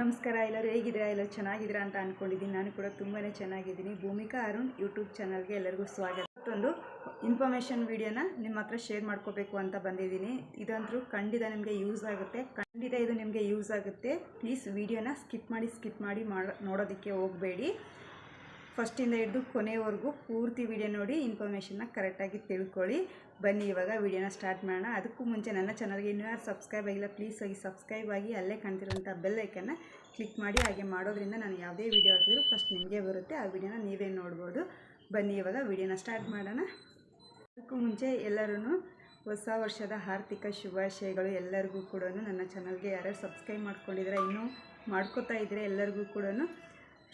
ನಮಸ್ಕಾರ ಎಲ್ಲರೂ ಹೇಗಿದ್ದೀರಾ? ಎಲ್ಲರೂ ಚೆನ್ನಾಗಿದ್ದೀರಾ ಅಂತ ಅಂದ್ಕೊಂಡಿದ್ದೀನಿ ನಾನು ಕೂಡ ತುಂಬಾ ಚೆನ್ನಾಗಿದ್ದೀನಿ. ಭೂಮಿಕಾ ಅರುಣ್ ಯೂಟ್ಯೂಬ್ ಚಾನಲ್ಗೆ ಎಲ್ಲರಿಗೂ ಸ್ವಾಗತ. ಮತ್ತೊಂದು ಇನ್ಫಾರ್ಮೇಷನ್ ವಿಡಿಯೋನ ನಿಮ್ಮ ಹತ್ರ ಶೇರ್ ಮಾಡ್ಕೋಬೇಕು ಅಂತ ಬಂದಿದ್ದೀನಿ. ಇದಂತೂ ಖಂಡಿತ ನಿಮಗೆ ಯೂಸ್ ಆಗುತ್ತೆ. ಖಂಡಿತ ಇದು ನಿಮಗೆ ಯೂಸ್ ಆಗುತ್ತೆ. ಪ್ಲೀಸ್ ವಿಡಿಯೋನ ಸ್ಕಿಪ್ ಮಾಡಿ ಸ್ಕಿಪ್ ಮಾಡೋ ನೋಡೋದಕ್ಕೆ ಹೋಗಬೇಡಿ. ಫಸ್ಟಿಂದ ಹಿಡಿದು ಕೊನೆವರೆಗೂ ಪೂರ್ತಿ ವಿಡಿಯೋ ನೋಡಿ ಇನ್ಫಾರ್ಮೇಷನ್ನ ಕರೆಕ್ಟಾಗಿ ತಿಳ್ಕೊಳ್ಳಿ. ಬನ್ನಿ, ಇವಾಗ ವಿಡಿಯೋನ ಸ್ಟಾರ್ಟ್ ಮಾಡೋಣ. ಅದಕ್ಕೂ ಮುಂಚೆ ನನ್ನ ಚಾನಲ್ಗೆ ಇನ್ನೂ ಯಾರು ಸಬ್ಸ್ಕ್ರೈಬ್ ಆಗಿಲ್ಲ ಪ್ಲೀಸ್ ಹೋಗಿ ಸಬ್ಸ್ಕ್ರೈಬ್ ಆಗಿ, ಅಲ್ಲೇ ಕಾಣ್ತಿರೋಂಥ ಬೆಲ್ಲೈಕನ್ನು ಕ್ಲಿಕ್ ಮಾಡಿ, ಹಾಗೆ ಮಾಡೋದ್ರಿಂದ ನಾನು ಯಾವುದೇ ವಿಡಿಯೋ ಹಾಕಿದ್ರು ಫಸ್ಟ್ ನಿಮಗೆ ಬರುತ್ತೆ. ಆ ವಿಡಿಯೋನ ನೀವೇ ನೋಡ್ಬೋದು. ಬನ್ನಿ, ಇವಾಗ ವಿಡಿಯೋನ ಸ್ಟಾರ್ಟ್ ಮಾಡೋಣ. ಅದಕ್ಕೂ ಮುಂಚೆ ಎಲ್ಲರೂ ಹೊಸ ವರ್ಷದ ಆರ್ಥಿಕ ಶುಭಾಶಯಗಳು ಎಲ್ಲರಿಗೂ ಕೂಡ ನನ್ನ ಚಾನಲ್ಗೆ ಯಾರ್ಯಾರು ಸಬ್ಸ್ಕ್ರೈಬ್ ಮಾಡ್ಕೊಂಡಿದ್ರೆ ಇನ್ನೂ ಮಾಡ್ಕೋತಾ ಇದ್ದರೆ ಎಲ್ಲರಿಗೂ ಕೂಡ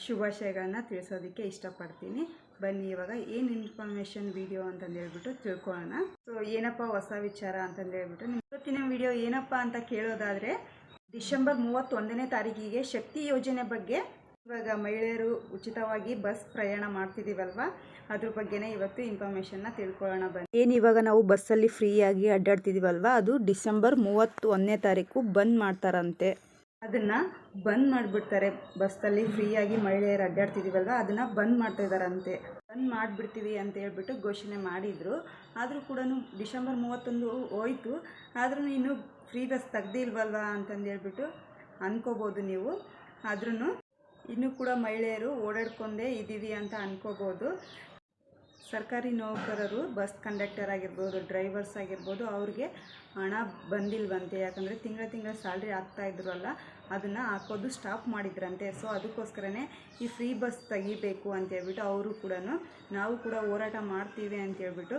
ಶುಭಾಶಯಗಳನ್ನ ತಿಳಿಸೋದಕ್ಕೆ ಇಷ್ಟಪಡ್ತೀನಿ. ಬನ್ನಿ, ಇವಾಗ ಏನು ಇನ್ಫಾರ್ಮೇಷನ್ ವಿಡಿಯೋ ಅಂತಂದು ಹೇಳ್ಬಿಟ್ಟು ತಿಳ್ಕೊಳ್ಳೋಣ. ಸೊ ಏನಪ್ಪ ಹೊಸ ವಿಚಾರ ಅಂತಂದು ಹೇಳ್ಬಿಟ್ಟು ಇವತ್ತಿನ ವಿಡಿಯೋ ಏನಪ್ಪ ಅಂತ ಕೇಳೋದಾದರೆ, ಡಿಸೆಂಬರ್ ಮೂವತ್ತೊಂದನೇ ತಾರೀಕಿಗೆ ಶಕ್ತಿ ಯೋಜನೆ ಬಗ್ಗೆ ಇವಾಗ ಮಹಿಳೆಯರು ಉಚಿತವಾಗಿ ಬಸ್ ಪ್ರಯಾಣ ಮಾಡ್ತಿದ್ದೀವಲ್ವ ಅದ್ರ ಬಗ್ಗೆನೇ ಇವತ್ತು ಇನ್ಫಾರ್ಮೇಷನ್ನ ತಿಳ್ಕೊಳ್ಳೋಣ ಬನ್ನಿ. ಏನು ಇವಾಗ ನಾವು ಬಸ್ಸಲ್ಲಿ ಫ್ರೀಯಾಗಿ ಅಡ್ಡಾಡ್ತಿದ್ದೀವಲ್ವ ಅದು ಡಿಸೆಂಬರ್ ಮೂವತ್ತೊಂದನೇ ತಾರೀಕು ಬಂದ್ ಮಾಡ್ತಾರಂತೆ. ಅದನ್ನು ಬಂದ್ ಮಾಡಿಬಿಡ್ತಾರೆ. ಬಸ್ಸಲ್ಲಿ ಫ್ರೀಯಾಗಿ ಮಹಿಳೆಯರು ಅಡ್ಡಾಡ್ತಿದ್ದೀವಲ್ವ ಅದನ್ನು ಬಂದ್ ಮಾಡ್ತಾ ಇದ್ದಾರಂತೆ. ಬಂದ್ ಮಾಡಿಬಿಡ್ತೀವಿ ಅಂತ ಹೇಳ್ಬಿಟ್ಟು ಘೋಷಣೆ ಮಾಡಿದರು. ಆದರೂ ಕೂಡ ಡಿಸೆಂಬರ್ ಮೂವತ್ತೊಂದು ಹೋಯ್ತು. ಆದ್ರೂ ಇನ್ನೂ ಫ್ರೀ ಬಸ್ ತೆಗ್ದಿಲ್ವಲ್ವ ಅಂತಂದು ಹೇಳ್ಬಿಟ್ಟು ಅಂದ್ಕೋಬೋದು ನೀವು. ಆದ್ರೂ ಇನ್ನೂ ಕೂಡ ಮಹಿಳೆಯರು ಓಡಾಡ್ಕೊಂಡೇ ಇದ್ದೀವಿ ಅಂತ ಅನ್ಕೋಬೋದು. ಸರ್ಕಾರಿ ನೌಕರರು ಬಸ್ ಕಂಡಕ್ಟರ್ ಆಗಿರ್ಬೋದು ಡ್ರೈವರ್ಸ್ ಆಗಿರ್ಬೋದು, ಅವ್ರಿಗೆ ಹಣ ಬಂದಿಲ್ವಂತೆ. ಯಾಕಂದರೆ ತಿಂಗಳ ತಿಂಗಳ ಸ್ಯಾಲ್ರಿ ಆಗ್ತಾಯಿದ್ರಲ್ಲ ಅದನ್ನು ಹಾಕೋದು ಸ್ಟಾಪ್ ಮಾಡಿದ್ರಂತೆ. ಸೊ ಅದಕ್ಕೋಸ್ಕರನೇ ಈ ಫ್ರೀ ಬಸ್ ತೆಗಿಬೇಕು ಅಂತ ಹೇಳ್ಬಿಟ್ಟು ಅವರು ಕೂಡ ನಾವು ಕೂಡ ಹೋರಾಟ ಮಾಡ್ತೀವಿ ಅಂತ ಹೇಳ್ಬಿಟ್ಟು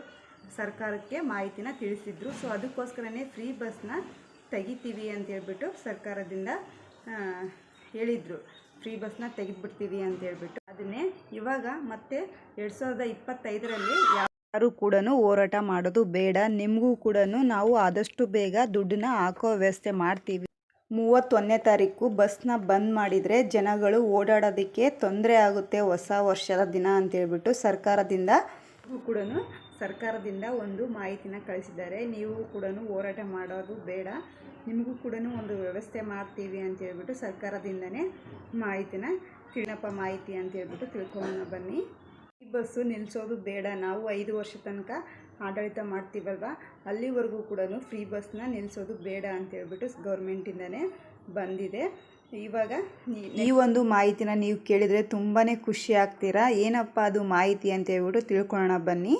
ಸರ್ಕಾರಕ್ಕೆ ಮಾಹಿತಿನ ತಿಳಿಸಿದ್ರು. ಸೊ ಅದಕ್ಕೋಸ್ಕರನೇ ಫ್ರೀ ಬಸ್ನ ತೆಗಿತೀವಿ ಅಂತ ಹೇಳ್ಬಿಟ್ಟು ಸರ್ಕಾರದಿಂದ ಹೇಳಿದರು. ಫ್ರೀ ಬಸ್ನ ತೆಗೆದ್ಬಿಡ್ತೀವಿ ಅಂತ ಹೇಳ್ಬಿಟ್ಟು. ಅದನ್ನೇ ಇವಾಗ ಮತ್ತೆ ಎರಡು ಸಾವಿರದ ಇಪ್ಪತ್ತೈದರಲ್ಲಿ ಯಾರು ಕೂಡ ಹೋರಾಟ ಮಾಡೋದು ಬೇಡ. ನಿಮಗೂ ಕೂಡ ನಾವು ಆದಷ್ಟು ಬೇಗ ದುಡ್ಡನ್ನ ಹಾಕೋ ವ್ಯವಸ್ಥೆ ಮಾಡ್ತೀವಿ. ಮೂವತ್ತೊಂದನೇ ತಾರೀಕು ಬಸ್ನ ಬಂದ್ ಮಾಡಿದರೆ ಜನಗಳು ಓಡಾಡೋದಕ್ಕೆ ತೊಂದರೆ ಆಗುತ್ತೆ ಹೊಸ ವರ್ಷದ ದಿನ ಅಂತೇಳ್ಬಿಟ್ಟು ಸರ್ಕಾರದಿಂದ ಕೂಡ ಸರ್ಕಾರದಿಂದ ಒಂದು ಮಾಹಿತಿನ ಕಳಿಸಿದ್ದಾರೆ. ನೀವು ಕೂಡ ಹೋರಾಟ ಮಾಡೋದು ಬೇಡ. ನಿಮಗೂ ಕೂಡ ಒಂದು ವ್ಯವಸ್ಥೆ ಮಾಡ್ತೀವಿ ಅಂತ ಹೇಳ್ಬಿಟ್ಟು ಸರ್ಕಾರದಿಂದನೇ ಮಾಹಿತಿನ ತಿಳಪ್ಪ ಮಾಹಿತಿ ಅಂತ ಹೇಳ್ಬಿಟ್ಟು ತಿಳ್ಕೊಂಡು ಬನ್ನಿ. ಈ ಬಸ್ಸು ನಿಲ್ಲಿಸೋದು ಬೇಡ. ನಾವು ಐದು ವರ್ಷ ತನಕ ಆಡಳಿತ ಮಾಡ್ತೀವಲ್ವ? ಅಲ್ಲಿವರೆಗೂ ಕೂಡ ಫ್ರೀ ಬಸ್ನ ನಿಲ್ಲಿಸೋದು ಬೇಡ ಅಂತ ಹೇಳ್ಬಿಟ್ಟು ಗೌರ್ಮೆಂಟಿಂದನೇ ಬಂದಿದೆ. ಇವಾಗ ಈ ಒಂದು ಮಾಹಿತಿನ ನೀವು ಕೇಳಿದರೆ ತುಂಬಾ ಖುಷಿ ಆಗ್ತೀರಾ? ಏನಪ್ಪ ಅದು ಮಾಹಿತಿ ಅಂತ ಹೇಳ್ಬಿಟ್ಟು ತಿಳ್ಕೊಳ್ಳೋಣ ಬನ್ನಿ.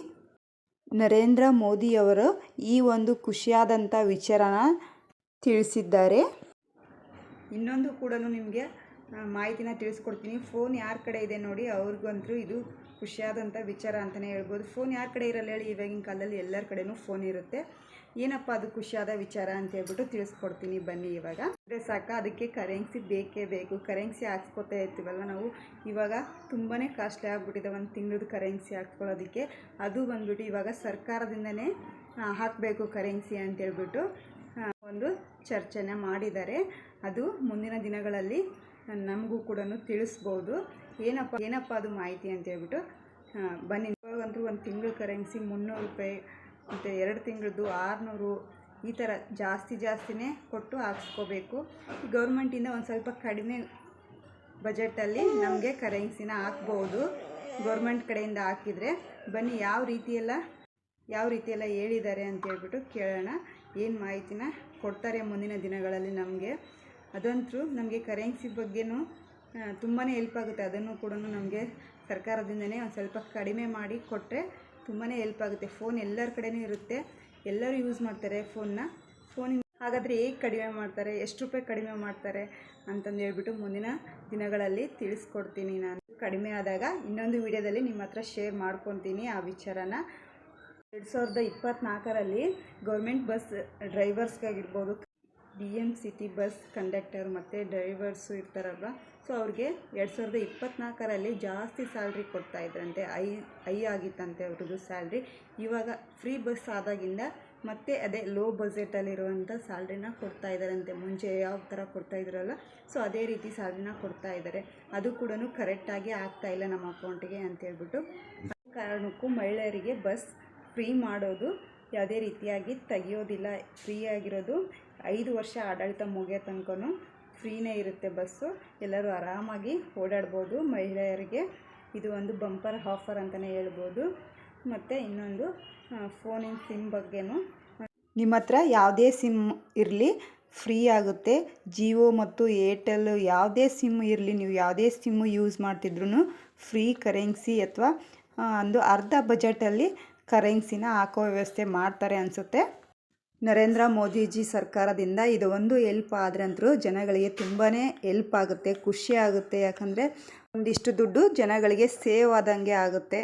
ನರೇಂದ್ರ ಮೋದಿಯವರು ಈ ಒಂದು ಖುಷಿಯಾದಂಥ ವಿಚಾರನ ತಿಳಿಸಿದ್ದಾರೆ. ಇನ್ನೊಂದು ಕೂಡ ನಿಮಗೆ ಮಾಹಿತಿನ ತಿಳಿಸ್ಕೊಡ್ತೀನಿ. ಫೋನ್ ಯಾರ ಕಡೆ ಇದೆ ನೋಡಿ, ಅವ್ರಿಗಂತೂ ಇದು ಖುಷಿಯಾದಂಥ ವಿಚಾರ ಅಂತಲೇ ಹೇಳ್ಬೋದು. ಫೋನ್ ಯಾರ ಕಡೆ ಇರಲ್ಲ ಹೇಳಿ, ಇವಾಗಿನ ಕಾಲದಲ್ಲಿ ಎಲ್ಲರ ಕಡೆನೂ ಫೋನ್ ಇರುತ್ತೆ. ಏನಪ್ಪ ಅದು ಖುಷಿಯಾದ ವಿಚಾರ ಅಂತ ಹೇಳ್ಬಿಟ್ಟು ತಿಳಿಸ್ಕೊಡ್ತೀನಿ ಬನ್ನಿ ಇವಾಗ. ಅಂದರೆ ಸಾಕ, ಅದಕ್ಕೆ ಕರೆನ್ಸಿ ಬೇಕೇ ಬೇಕು. ಕರೆನ್ಸಿ ಹಾಕ್ಸ್ಕೊತಾ ಇರ್ತೀವಲ್ಲ ನಾವು, ಇವಾಗ ತುಂಬಾ ಕಾಸ್ಟ್ಲಿ ಆಗಿಬಿಟ್ಟಿದೆ ಒಂದು ತಿಂಗಳದ ಕರೆನ್ಸಿ ಹಾಕ್ಸ್ಕೊಳ್ಳೋದಕ್ಕೆ ಅದು ಬಂದ್ಬಿಟ್ಟು ಇವಾಗ ಸರ್ಕಾರದಿಂದನೇ ಹಾಕಬೇಕು ಕರೆನ್ಸಿ ಅಂತೇಳ್ಬಿಟ್ಟು ಒಂದು ಚರ್ಚೆನ ಮಾಡಿದ್ದಾರೆ. ಅದು ಮುಂದಿನ ದಿನಗಳಲ್ಲಿ ನಮಗೂ ಕೂಡ ತಿಳಿಸ್ಬೋದು. ಏನಪ್ಪ ಏನಪ್ಪ ಅದು ಮಾಹಿತಿ ಅಂತ ಹೇಳ್ಬಿಟ್ಟು ಬನ್ನಿ. ಇವಾಗಂತೂ ಒಂದು ತಿಂಗಳ ಕರೆನ್ಸಿ ಮುನ್ನೂರು ರೂಪಾಯಿ, ಮತ್ತು ಎರಡು ತಿಂಗಳದ್ದು ಆರುನೂರು ಈ ಥರ ಜಾಸ್ತಿ ಜಾಸ್ತಿನೇ ಕೊಟ್ಟು ಹಾಕ್ಸ್ಕೋಬೇಕು. ಗೌರ್ಮೆಂಟಿಂದ ಒಂದು ಸ್ವಲ್ಪ ಕಡಿಮೆ ಬಜೆಟಲ್ಲಿ ನಮಗೆ ಕರೆನ್ಸಿನ ಹಾಕ್ಬೋದು. ಗೌರ್ಮೆಂಟ್ ಕಡೆಯಿಂದ ಹಾಕಿದರೆ. ಬನ್ನಿ, ಯಾವ ರೀತಿಯೆಲ್ಲ ಯಾವ ರೀತಿಯೆಲ್ಲ ಹೇಳಿದ್ದಾರೆ ಅಂತ ಹೇಳ್ಬಿಟ್ಟು ಕೇಳೋಣ. ಏನು ಮಾಹಿತಿನ ಕೊಡ್ತಾರೆ ಮುಂದಿನ ದಿನಗಳಲ್ಲಿ ನಮಗೆ. ಅದಂತೂ ನಮಗೆ ಕರೆನ್ಸಿ ಬಗ್ಗೆನೂ ತುಂಬಾ ಹೆಲ್ಪ್ ಆಗುತ್ತೆ. ಅದನ್ನು ಕೂಡ ನಮಗೆ ಸರ್ಕಾರದಿಂದನೇ ಒಂದು ಸ್ವಲ್ಪ ಕಡಿಮೆ ಮಾಡಿ ಕೊಟ್ಟರೆ ತುಂಬಾ ಹೆಲ್ಪ್ ಆಗುತ್ತೆ. ಫೋನ್ ಎಲ್ಲರ ಕಡೆಯೂ ಇರುತ್ತೆ. ಎಲ್ಲರೂ ಯೂಸ್ ಮಾಡ್ತಾರೆ ಫೋನ್ನ ಫೋನಿಂದ ಹಾಗಾದರೆ ಹೇಗೆ ಕಡಿಮೆ ಮಾಡ್ತಾರೆ, ಎಷ್ಟು ರೂಪಾಯಿ ಕಡಿಮೆ ಮಾಡ್ತಾರೆ ಅಂತಂದು ಹೇಳ್ಬಿಟ್ಟು ಮುಂದಿನ ದಿನಗಳಲ್ಲಿ ತಿಳಿಸ್ಕೊಡ್ತೀನಿ ನಾನು. ಕಡಿಮೆ ಆದಾಗ ಇನ್ನೊಂದು ವಿಡಿಯೋದಲ್ಲಿ ನಿಮ್ಮ ಹತ್ರ ಶೇರ್ ಮಾಡ್ಕೊತೀನಿ ಆ ವಿಚಾರನ. ಎರಡು ಸಾವಿರದ ಇಪ್ಪತ್ತ್ನಾಲ್ಕರಲ್ಲಿ government bus ಡ್ರೈವರ್ಸ್ಗಾಗಿರ್ಬೋದು D M city bus conductor ಮತ್ತು ಡ್ರೈವರ್ಸು ಇರ್ತಾರಲ್ವ? ಸೊ ಅವ್ರಿಗೆ ಎರಡು ಸಾವಿರದ ಇಪ್ಪತ್ತ್ನಾಲ್ಕರಲ್ಲಿ ಜಾಸ್ತಿ ಸ್ಯಾಲ್ರಿ ಕೊಡ್ತಾ ಇದ್ರಂತೆ. ಐ ಐ ಆಗಿತ್ತಂತೆ ಅವ್ರದ್ದು ಸ್ಯಾಲ್ರಿ. ಇವಾಗ ಫ್ರೀ ಬಸ್ ಆದಾಗಿಂದ ಮತ್ತೆ ಅದೇ ಲೋ ಬಜೆಟಲ್ಲಿರುವಂಥ ಸ್ಯಾಲ್ರಿನ ಕೊಡ್ತಾ ಇದ್ದಾರಂತೆ. ಮುಂಚೆ ಯಾವ ಥರ ಕೊಡ್ತಾ ಇದ್ರಲ್ಲ, ಸೊ ಅದೇ ರೀತಿ ಸ್ಯಾಲ್ರಿನ ಕೊಡ್ತಾ ಇದ್ದಾರೆ. ಅದು ಕೂಡ ಕರೆಕ್ಟಾಗಿ ಆಗ್ತಾ ಇಲ್ಲ ನಮ್ಮ ಅಕೌಂಟಿಗೆ ಅಂತ ಹೇಳ್ಬಿಟ್ಟು. ಆ ಕಾರಣಕ್ಕೂ ಮಹಿಳೆಯರಿಗೆ ಬಸ್ ಫ್ರೀ ಮಾಡೋದು ಯಾವುದೇ ರೀತಿಯಾಗಿ ತೆಗಿಯೋದಿಲ್ಲ. ಫ್ರೀ ಆಗಿರೋದು ಐದು ವರ್ಷ ಆಡಳಿತ ಮುಗಿಯೋ ತನಕನೂ ಫ್ರೀನೇ ಇರುತ್ತೆ ಬಸ್ಸು. ಎಲ್ಲರೂ ಆರಾಮಾಗಿ ಓಡಾಡ್ಬೋದು. ಮಹಿಳೆಯರಿಗೆ ಇದು ಒಂದು ಬಂಪರ್ ಆಫರ್ ಅಂತಲೇ ಹೇಳ್ಬೋದು. ಮತ್ತು ಇನ್ನೊಂದು ಫೋನಿನ ಸಿಮ್ ಬಗ್ಗೆನೂ. ನಿಮ್ಮ ಹತ್ರ ಯಾವುದೇ ಸಿಮ್ ಇರಲಿ, ಫ್ರೀ ಆಗುತ್ತೆ. ಜಿಯೋ ಮತ್ತು ಏರ್ಟೆಲ್ಲು ಯಾವುದೇ ಸಿಮ್ ಇರಲಿ, ನೀವು ಯಾವುದೇ ಸಿಮ್ಮು ಯೂಸ್ ಮಾಡ್ತಿದ್ರು ಫ್ರೀ ಕರೆನ್ಸಿ ಅಥವಾ ಒಂದು ಅರ್ಧ ಬಜೆಟಲ್ಲಿ ಕರೆನ್ಸಿನ ಹಾಕೋ ವ್ಯವಸ್ಥೆ ಮಾಡ್ತಾರೆ ಅನಿಸುತ್ತೆ. ನರೇಂದ್ರ ಮೋದಿಜಿ ಸರ್ಕಾರದಿಂದ ಇದು ಒಂದು ಎಲ್ಪ್ ಆದ್ರಂತರೂ ಜನಗಳಿಗೆ ತುಂಬಾ ಎಲ್ಪ್ ಆಗುತ್ತೆ, ಖುಷಿ ಆಗುತ್ತೆ. ಯಾಕಂದರೆ ಒಂದಿಷ್ಟು ದುಡ್ಡು ಜನಗಳಿಗೆ ಸೇವ್ ಆದಂಗೆ ಆಗುತ್ತೆ.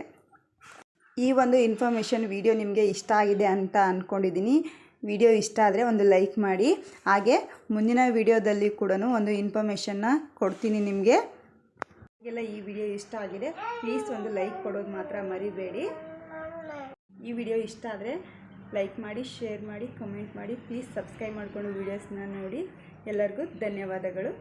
ಈ ಒಂದು ಇನ್ಫಾರ್ಮೇಷನ್ ವಿಡಿಯೋ ನಿಮಗೆ ಇಷ್ಟ ಆಗಿದೆ ಅಂತ ಅಂದ್ಕೊಂಡಿದ್ದೀನಿ ವಿಡಿಯೋ ಇಷ್ಟ ಆದರೆ ಒಂದು ಲೈಕ್ ಮಾಡಿ. ಹಾಗೆ ಮುಂದಿನ ವಿಡಿಯೋದಲ್ಲಿ ಕೂಡ ಒಂದು ಇನ್ಫಾರ್ಮೇಷನ್ನ ಕೊಡ್ತೀನಿ ನಿಮಗೆ. ಎಲ್ಲ ಈ ವಿಡಿಯೋ ಇಷ್ಟ ಆಗಿದೆ ಪ್ಲೀಸ್ ಒಂದು ಲೈಕ್ ಕೊಡೋದು ಮಾತ್ರ ಮರಿಬೇಡಿ. ಈ ವಿಡಿಯೋ ಇಷ್ಟ ಆದರೆ ಲೈಕ್ ಮಾಡಿ, ಶೇರ್ ಮಾಡಿ ಕಮೆಂಟ್ ಮಾಡಿ ಪ್ಲೀಸ್ ಸಬ್ಸ್ಕ್ರೈಬ್ ಮಾಡಿಕೊಂಡು ವೀಡಿಯೋಸ್ನ ನೋಡಿ. ಎಲ್ಲರಿಗೂ ಧನ್ಯವಾದಗಳು.